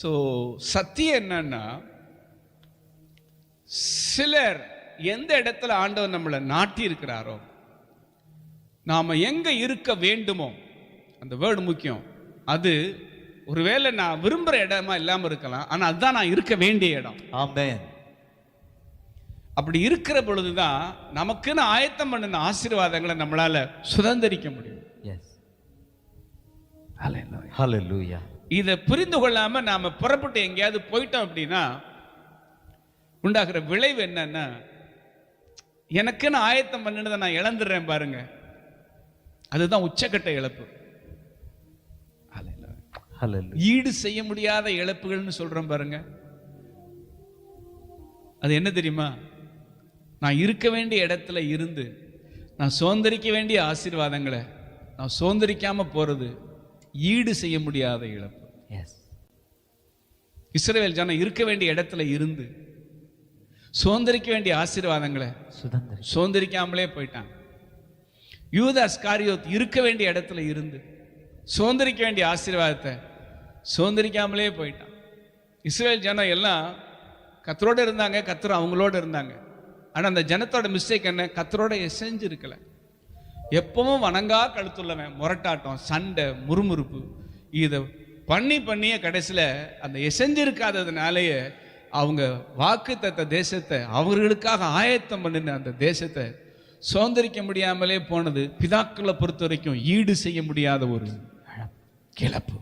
So சத்தியம் என்னன்னா சிலர் எந்த இடத்துல ஆண்டவர் நம்மளை நாட்டி இருக்கிறாரோ நாம எங்க இருக்க வேண்டுமோ அந்த வேர்டு முக்கியம் அது ஒருவேளை நான் விரும்புற இடமா இல்லாம இருக்கலாம் ஆனா அதுதான் நான் இருக்க வேண்டிய இடம் Amen. அப்படி இருக்கிற பொழுதுதான் நமக்குன்னு ஆயத்தம் பண்ணின ஆசீர்வாதங்களை நம்மளால சுதந்திரிக்க முடியும் Yes. Hallelujah. இதை புரிந்து கொள்ளாம நாம புறப்பட்டு எங்கேயாவது போயிட்டோம் அப்படின்னா உண்டாகிற விளைவு என்னன்னா எனக்குன்னு ஆயத்தம் பண்ணினதை நான் இழந்துடுறேன் பாருங்க. அதுதான் உச்சக்கட்ட இழப்பு. ஈடு செய்ய முடியாத இழப்புகள்னு சொல்றேன் பாருங்க. அது என்ன தெரியுமா? நான் இருக்க வேண்டிய இடத்துல இருந்து நான் சுதந்திரிக்க வேண்டிய ஆசீர்வாதங்களை நான் சுதந்திரிக்காம போறது ஈடு செய்ய முடியாத இழப்பு. Yes. இஸ்ரவேல் ஜனம் இருக்க வேண்டிய இடத்துல இருந்து சுதந்திரிக்க வேண்டிய ஆசீர்வாதங்களை சுதந்திரி சுதந்திரிக்காமலே போயிட்டாங்க. யூதாஸ் காரியோத் இருக்க வேண்டிய இடத்துல இருந்து சுதந்திரிக்க வேண்டிய ஆசீர்வாதத்தை சுதந்திரிக்காமலே போயிட்டான். இஸ்ரேல் ஜனம் எல்லாம் கத்தரோட இருந்தாங்க கத்தர் அவங்களோட இருந்தாங்க. ஆனா அந்த ஜனத்தோட மிஸ்டேக் என்ன? கத்தரோட எசைஞ்சு இருக்கல. எப்பவும் வணங்கா கழுத்துள்ளவன் முரட்டாட்டம் சண்டை முறுமுறுப்பு. இதை பண்ணி பண்ணிய கடைசியில் அந்த எசைஞ்சிருக்காததுனாலேயே அவங்க வாக்கு தத்த தேசத்தை அவர்களுக்காக ஆயத்தம் பண்ணின அந்த தேசத்தை சுதந்திரிக்க முடியாமலே போனது. பிதாக்களை பொறுத்த வரைக்கும் ஈடு செய்ய முடியாத ஒரு கிளப்பு.